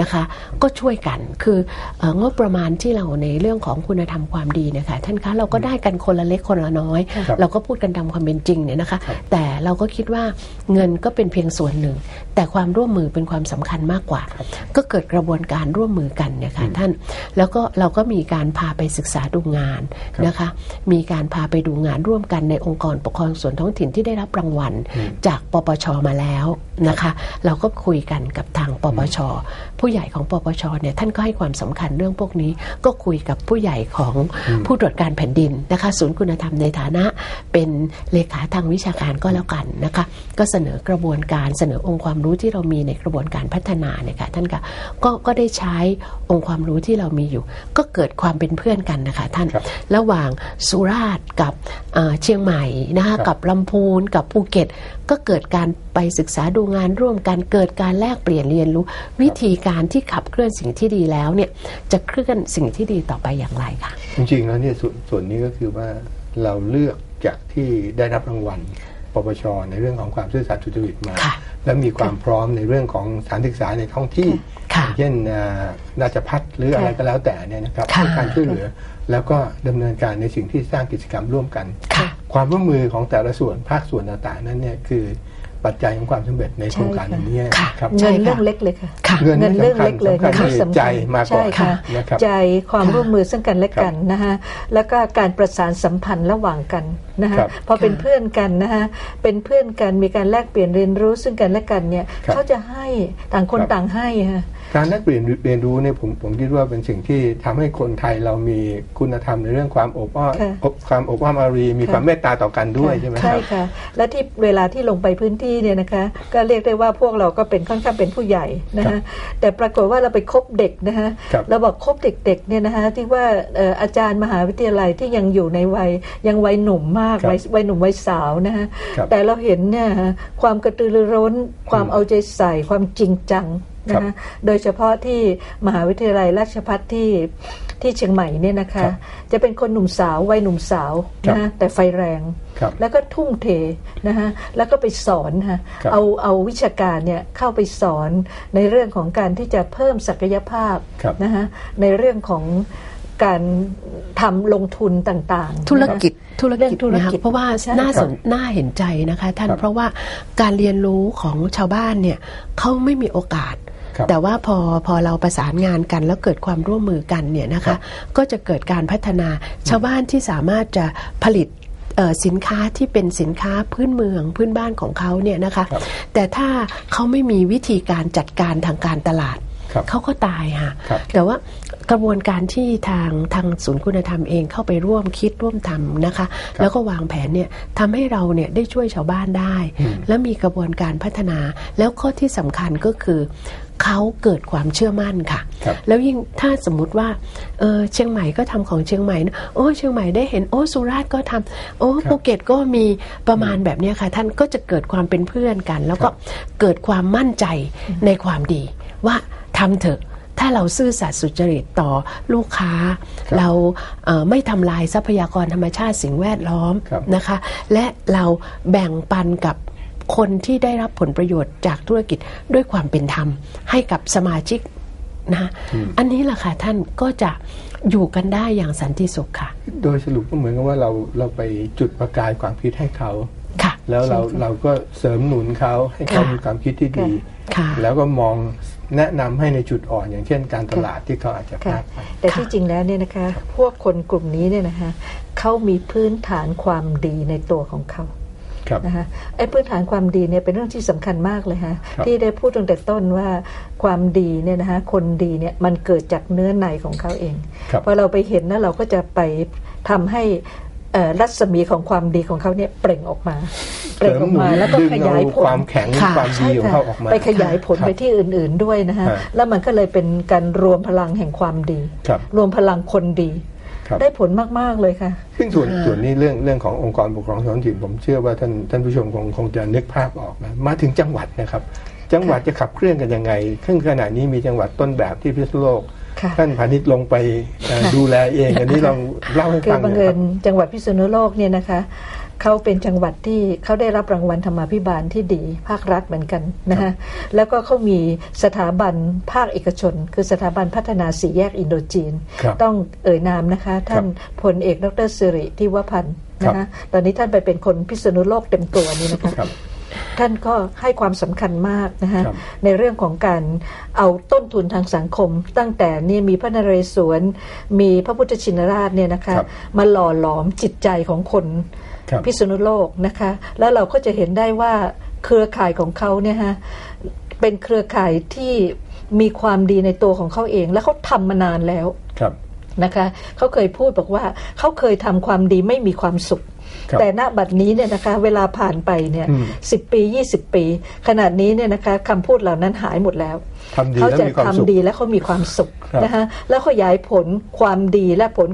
นะคะ ก็ช่วยกันคือเอ่องบประมาณที่เราในเรื่องของคุณธรรมความดีเนะคะท่านคะเราก็ได้กันคนละเล็กคนละน้อยครับเราก็พูดกันตามความเป็นจริงเนี่ยนะคะ แต่เราก็คิดว่าเงินก็เป็นเพียงส่วนหนึ่ง แต่ความร่วมมือเป็นความสำคัญมากกว่า ก็เกิดกระบวนการร่วมมือกันเนี่ยค่ะท่าน แล้วก็เราก็มีการพาไปศึกษาดูงานนะคะ มีการพาไปดูงานร่วมกันในองค์กรปกครองส่วนท้องถิ่นที่ได้รับรางวัลจากปปชมาแล้วนะคะ เราก็คุยกันกับทางปปชผู้ใหญ่ของปปชเนี่ยท่านก็ให้ความสำคัญเรื่องพวกนี้ ก็คุยกับผู้ใหญ่ของผู้ตรวจการแผ่นดินนะคะศูนย์คุณธรรมในฐานะเป็นเลขาทางวิชาการก็แล้วกันนะคะก็เสนอกระบวนการเสนอองค์ความรู้ที่เรามีในกระบวนการพัฒนาเนี่ยค่ะท่านคะก็ก็ได้ใช้องค์ความรู้ที่เรามีอยู่ ก็เกิดความเป็นเพื่อนกันนะคะท่านครับระหว่างสุราษฎร์กับเอ่อเชียงใหม่นะคะครับกับลำพูนกับภูเก็ต ก็เกิดการไปศึกษาดูงานร่วมกันเกิดการแลกเปลี่ยนเรียนรู้วิธีการที่ขับเคลื่อนสิ่งที่ดีแล้วเนี่ยจะเคลื่อนสิ่งที่ดีต่อไปอย่างไรคะจริงๆแล้วเนี่ยส่วนส่วนนี้ก็คือว่าเราเลือกจากที่ได้รับรางวัลปปชในเรื่องของความซื่อสัตย์สุจริตมาค่ะและมีความพร้อมในเรื่องของสถานศึกษาในท้องที่ค่ะอย่างเช่นอ่าราชพัฒหรืออะไรก็แล้วแต่เนี่ยนะครับค่ะให้การช่วยเหลือ แล้วก็ดำเนินการในสิ่งที่สร้างกิจกรรมร่วมกันค่ะความร่วมมือของแต่ละส่วนภาคส่วนต่างๆนั้นเนี่ยคือ ปัจจัยของความสำเร็จในโครงการอันนี้ค่ะครับใช่เงินค่ะเรื่องเล็กเลยค่ะค่ะเงินเงินเรื่องเล็กเลยสำคัญเงินคือสำคัญใจมาก่อนใช่ค่ะนะครับใจความค่ะร่วมมือซึ่งกันและกันนะคะแล้วก็การประสานสัมพันธ์ระหว่างกันนะคะครับพอเป็นค่ะเพื่อนกันนะคะเป็นเพื่อนกันมีการแลกเปลี่ยนเรียนรู้ซึ่งกันและกันเนี่ยครับเขาจะให้ต่างคนครับต่างให้ค่ะ การแลกเปลี่ยนเรียนรู้เนี่ยผมผมคิดว่าเป็นสิ่งที่ทำให้คนไทยเรามีคุณธรรมในเรื่องความอบอ้อมค่ะอบความอบอ้อมอารี มีค่ะความเมตตาต่อกันด้วยใช่ไหมคใช่รับค่ะ และที่เวลาที่ลงไปพื้นที่เนี่ยนะคะ ก็เรียกได้ว่าพวกเราก็เป็นค่อนข้างเป็นผู้ใหญ่นะครัคะบแต่ปรากฏว่าเราไปคบเด็กนะคะครับเราบอกคบเด็กๆเนี่ยนะคะที่ว่าเอ่ออาจารย์มหาวิทยาลัยที่ยังอยู่ในวัยยังวัยหนุ่มมากครับวัยวัยหนุ่มวัยสาวนะคะครับแต่เราเห็นเนี่ยฮะความกระตือรือร้นความเอาใจใส่ความจริงจัง นะครัคะบโดยเฉพาะที่มหาวิทยาลัยราชภัฏที่ที่เชียงใหม่เนี่ยนะคะครับจะเป็นคนหนุ่มสาววัยหนุ่มสาวครับนะฮะแต่ไฟแรงครับแล้วก็ทุ่มเทนะฮะแล้วก็ไปสอนฮะครับเอาเอาวิชาการเนี่ยเข้าไปสอนในเรื่องของการที่จะเพิ่มศักยภาพครับนะฮะในเรื่องของการทำลงทุนต่างๆ ธุรกิจนะคะธุรเรื่กิอจงธุรนะคะกิจเพราะว่าใช่น่าสนครับน่าเห็นใจนะคะ ท่านครับเพราะว่าการเรียนรู้ของชาวบ้านเนี่ยเขาไม่มีโอกาสครับ แต่ว่าพอพอเราประสานงานกันแล้วเกิดความร่วมมือกันเนี่ยนะครัคะบก็จะเกิดการพัฒนาชาวบ้านที่สามารถจะผลิตเอ่อสินค้าที่เป็นสินค้าพื้นเมืองพื้นบ้านของเขาเนี่ยนะคะครับแต่ถ้าเขาไม่มีวิธีการจัดการทางการตลาดครับ เขาก็ตายค่ะครับแต่ว่ากระบวนการที่ทางทางศูนย์คุณธรรมเองเข้าไปร่วมคิดร่วมทำนะคะ แล้วก็วางแผนเนี่ยทำให้เราเนี่ยได้ช่วยชาวบ้านได้อืมและมีกระบวนการพัฒนา แล้วข้อที่สำคัญก็คือเขาเกิดความเชื่อมั่นค่ะครับแล้วยิ่งถ้าสมมุติว่าเออเชียงใหม่ก็ทำของเชียงใหม่นะโอ้เชียงใหม่ได้เห็นโอ้สุราษฎร์ก็ทำโอ้ครับภูเก็ตก็มีประมาณแบบเนี้ยค่ะ ท่านก็จะเกิดความเป็นเพื่อนกัน แล้วก็ครับเกิดความมั่นใจในความดีว่า ทำเถอะ ถ้าเราซื่อสัตย์สุจริตต่อลูกค้าครับเราเอ่อไม่ทำลายทรัพยากรธรรมชาติสิ่งแวดล้อมครับนะคะ และเราแบ่งปันกับคนที่ได้รับผลประโยชน์จากธุรกิจด้วยความเป็นธรรม ให้กับสมาชิกนะอันนี้แหละค่ะท่านก็จะอยู่กันได้อย่างสันติสุขค่ะ โดยสรุปก็เหมือนกับว่าเราเราไปจุดประกายความคิดให้เขาค่ะ แล้วเราใช่ค่ะเราก็เสริมหนุนเขาให้เขาค่ะมีความคิดที่ดีค่ะแล้วก็มองแนะนำให้ในจุดอ่อนอย่างเช่นการตลาดที่เขาอาจจะพค่ะลาดไปแต่ที่จริงแล้วเนี่ยนะคะ พวกคนกลุ่มนี้เนี่ยนะคะเขามีพื้นฐานความดีในตัวของเขาครับนะคะไอ้พื้นฐานความดีเนี่ยเป็นเรื่องที่สำคัญมากเลยฮะครับที่ได้พูดตั้งแต่ต้นว่าความดีเนี่ยนะคะคนดีเนี่ยมันเกิดจากเนื้อในของเขาเองครับพอเราไปเห็นแล้วเราก็จะไปทำให้เอ่อ รัศมีของความดีของเขาเนี่ยเปล่งออกมา เปล่งออกมาแล้วก็ดึงขยายเอผลความแข็งค่ะความดีของเขาออกมาไปขยายผลครับไปที่อื่น ๆด้วยนะฮะฮะแล้วมันก็เลยเป็นการรวมพลังแห่งความดีครับรวมพลังคนดีครับได้ผลมาก ๆ เลยค่ะ ซึ่งส่วนส่วนนี้เรื่องเรื่องขององค์กรปกครองท้องถิ่นผมเชื่อว่าท่านท่านผู้ชมคงคงจะนึกภาพออกนะมาถึงจังหวัดนะครับ จังหวัดจะขับเคลื่อนกันยังไงซึ่งขณะนี้มีจังหวัดต้นแบบที่พิษณุโลกค่ะ ท่านพาณิชย์ลงไปเอ่อดูแลเอง อันนี้ลองเล่าให้คือฟังหบัน่งอยเอิครัญบจังหวัดพิษณุโลกเนี่ยนะคะเขาเป็นจังหวัดที่เขาได้รับรางวัลธรรมาภิบาลที่ดีภาครัฐเหมือนกันนะฮะแล้วก็เขามีสถาบันภาคเอกชน คือสถาบันพัฒนาสีแยกอินโดจีนครับต้องเอ่ยนามนะคะ ท่านพลเอกดรสิริทิวพันธ์นะคะตอนนี้ท่านไปเป็นคนพิษณุโลกเต็มตัวนี่นะคะครับ ท่านก็ให้ความสำคัญมากนะคะครับในเรื่องของการเอาต้นทุนทางสังคม ตั้งแต่เนี่ยมีพระนเรศวรมีพระพุทธชินราชเนี่ยนะคะครับมาหล่อหลอมจิตใจของคนครับพิษณุโลกนะคะ แล้วเราก็จะเห็นได้ว่าเครือข่ายของเขาเนี่ยฮะเป็นเครือข่ายที่มีความดีในตัวของเขาเอง แล้วเขาทำมานานแล้วครับนะคะเขาเคยพูดบอกว่าเขาเคยทำความดีไม่มีความสุขครับ แต่ณบัดนี้เนี่ยนะคะเวลาผ่านไปเนี่ยอืมสิบปี 20 ปี ขนาดนี้เนี่ยนะคะคำพูดเหล่านั้นหายหมดแล้วทำดีเขาแล้วจะมีความสุขทำดีและเขามีความสุขครับนะคะแล้วขยายผลความดีและผล